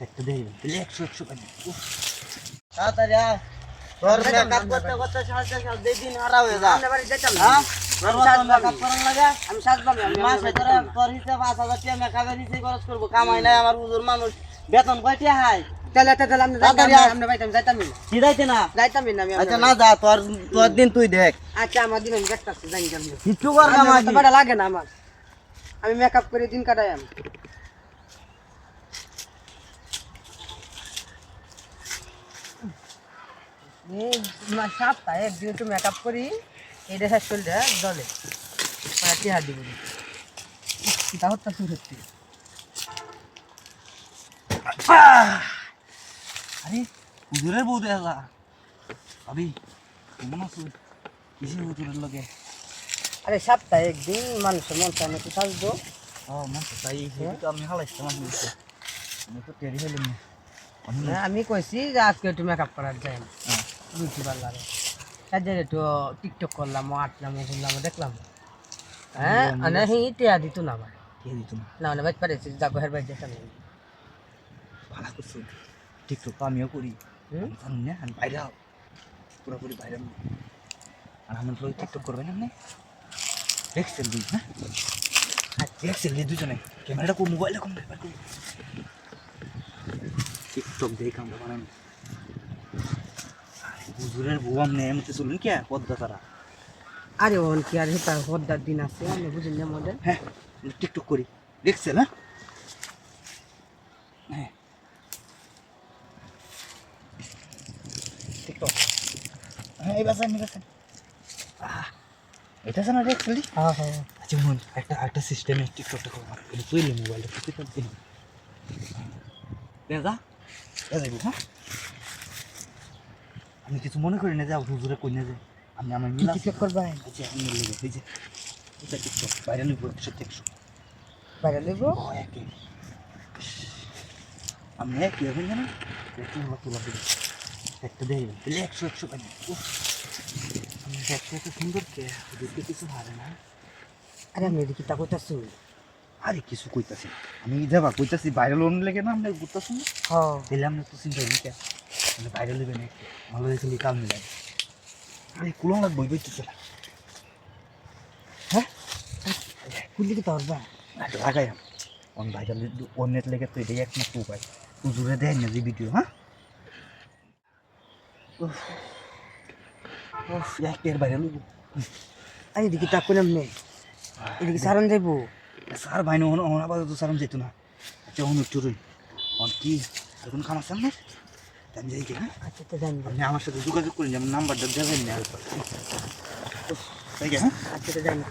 একটা দেই তাহলে একশো একশো পানি তাড়াতাড়ি আয়। তোর করতে করতে দিন হারা হয়ে যা। বাড়ি যেতাম হ্যাঁ? আমি। মেকআপ লাগে? আমি সাজবাম আমি বেতন কয়টি হাই। আমরা বাইতাম যাইতামই না দিদাইতে না যাইতামই না আমি আচ্ছা আপনার না যা তোর তোর দিন তুই দেখ বাড়ি। আচ্ছা আমার দিন আমি দেখতাছি জানি কেমন কিছু কর না আমার মাঝি তো বেটা লাগে না আমার আমি মেকআপ করে দিন কাটাই আমি এই মা- সপ্তাহে একদিন একটু মেকআপ করি। এটা শেষ করলে জলে। মানে টিহা দিব। তা হত্যা শুরু হচ্ছে আরে হুজুরের বউ দেখা ভাবি কেমন আছো? কিসে হুজুরের লগে? আরে সপ্তাহে একদিন মানুষের মন চায় না একটু সাজবো। ও মন তো তো আমি হালাইছিলাম আমি তো আমি তো টেরি হইলাম না। আমি কইছি যে আজকে একটু মেকআপ করার যাই হ্যাঁ। বিউটি পার্লারে তার একটু টিকটক করলাম আটলাম ঘুরলাম দেখলাম। হ্যাঁ মানে হি টিয়া দিত না আমার কে দিত না। না মানে বাইক পারেছি যাব হের বাইক যেতাম ভালো করছ টিকটক আমিও করি। জানি না আমি বাইরে হও পুরোপুরি বাইরে আর আমার লোক টিকটক করবে না আপনি এক্সেল দিই হ্যাঁ এক্সেল দিই দুজনে। ক্যামেরাটা কম মোবাইলটা কম ব্যাপার টিকটক দিয়ে কামটা বানাই হুজুরের বউ আমনে এমতে চলুন কে পদ্মা তারা? আরে ওন কি আর হেতার হদ্দার দিন আছে আমি বুঝিনি না মধ্যে হ্যাঁ টিকটক করি এক্সেল হ্যাঁ? হ্যাঁ। টিকটক। হ্যাঁ এই বাসা নিয়ে এটা আছে না এক্সেল হ্যাঁ হ্যাঁ। আচ্ছা মন একটা একটা সিস্টেমে টিকটকটা করব তুই মোবাইলটা তুই দেখা হ্যাঁ? আমি কিছু মনে করি না যে হুজুরে কই না যে আমি আমার কি মিলা টিকটক করবা আচ্ছা আমি লেগে এই যে এটা টিকটক বাইরে নিব একশো একশো। বাইরে লইবো একে। আমি এক হবে জানো একটু হলো তোলা দিবি। একটা দেই তাহলে একশো একশো আমি একশো এত সুন্দর কে? দেখতে কিছু হারে না। আরে আমি এদিকে তা করতেছি আরে কিছু কইতাছি আমি যাবা কইতাছি বাইরে লোন লেগে না আমরা ঘুরতেছি না। হ্যাঁ। তাহলে আমরা তো চিন্তা কে বাইরে লেবে না একটু ভালো হয়ে খালি কাল মিলাই আরে, কুলং লাগবো বইতেছে না হ্যাঁ? কুলি কি তোরবা একটা লাগাই অন ভাইরাল অন্যের লেগে তো এটাই একমাত্র উপায়। হুজুরে দেয় না যে ভিডিও হ্যাঁ? উফ। একের বাইরে লুবো আরে, এদিকে তা করলাম নে। এদিকে সারন যাইবো। স্যার ভাই না অন আপাতত সারাম যেত না। আচ্ছা অন রই অন কি? এখন খামাচ্ছেন না আমি যাই কি? হ্যাঁ আচ্ছা তো জানি আপনি আমার সাথে যোগাযোগ করুন যেমন নাম্বারটা দেবেন না। তাই কি, হ্যাঁ? আচ্ছা তো জানি